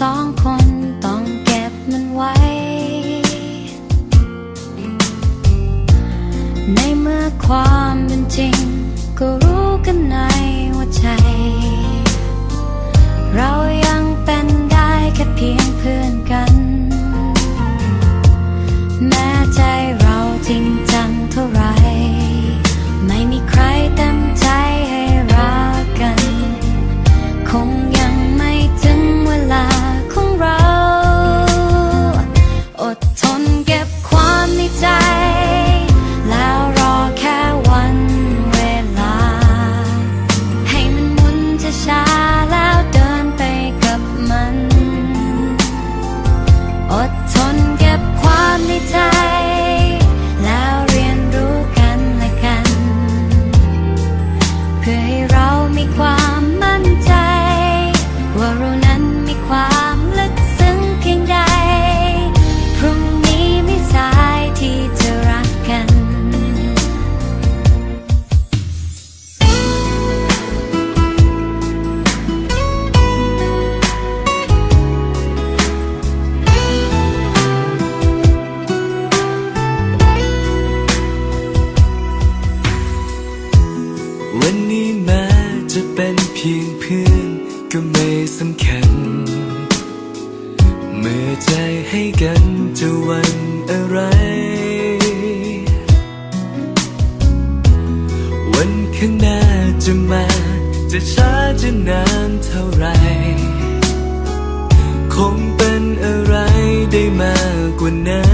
สองคนต้องเก็บมันไว้ ในเมื่อความเป็นจริง ก็รู้กันนะ time. พียงเพื่อนก็ไม่สำคัญ เมื่อใจให้กันจะวันอะไร วันข้างหน้าจะมา จะช้าจะนานเท่าไร คงเป็นอะไรได้มากกว่านั้น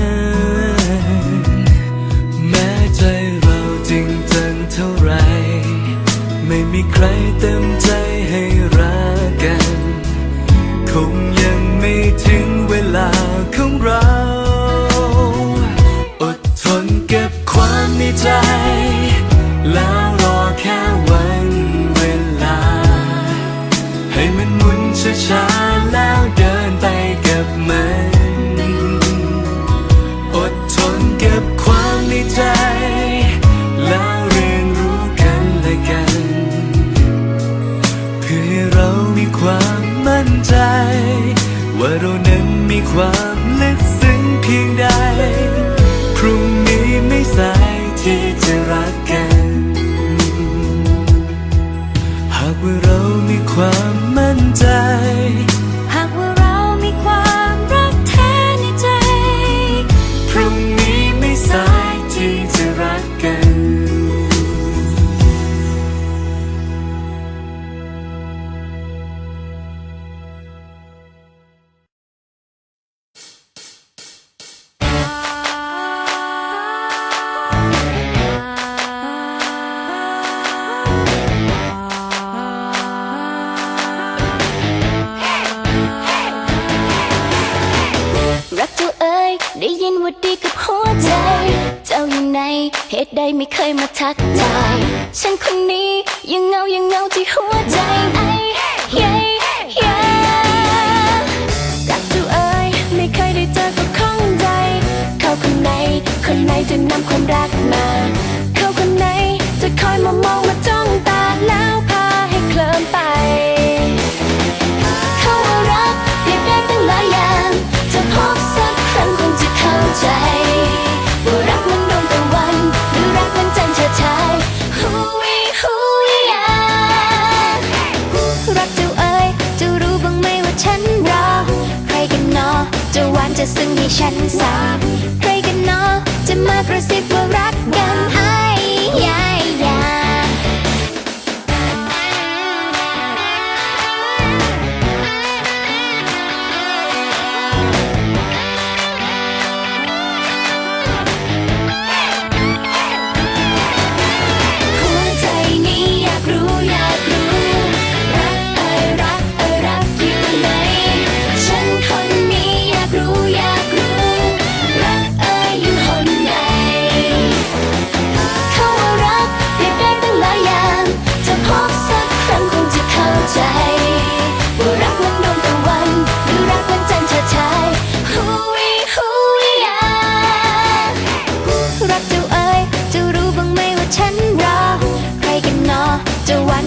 ไม่มีใครเต็มใจให้รักกัน คงยังไม่ถึงเวลาของเรา อดทนเก็บความในใจแล้ว ว่าเรานั้นมีความลึกซึ้งเพียงใด พรุ่งนี้ไม่สายที่จะรักกัน หากว่าเรามีความมั่นใจ ยินว่าดีกับหัวใจ เจ้าอยู่ในเหตุใดไม่เคยมาทักทาย ฉันคนนี้ยังเงายังเงาที่หัวใจไอ จะซึ้งให้ฉันสามใครกันเนาะจะมากระซิบว่า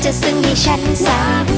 จะซึ้งให้ฉันสาม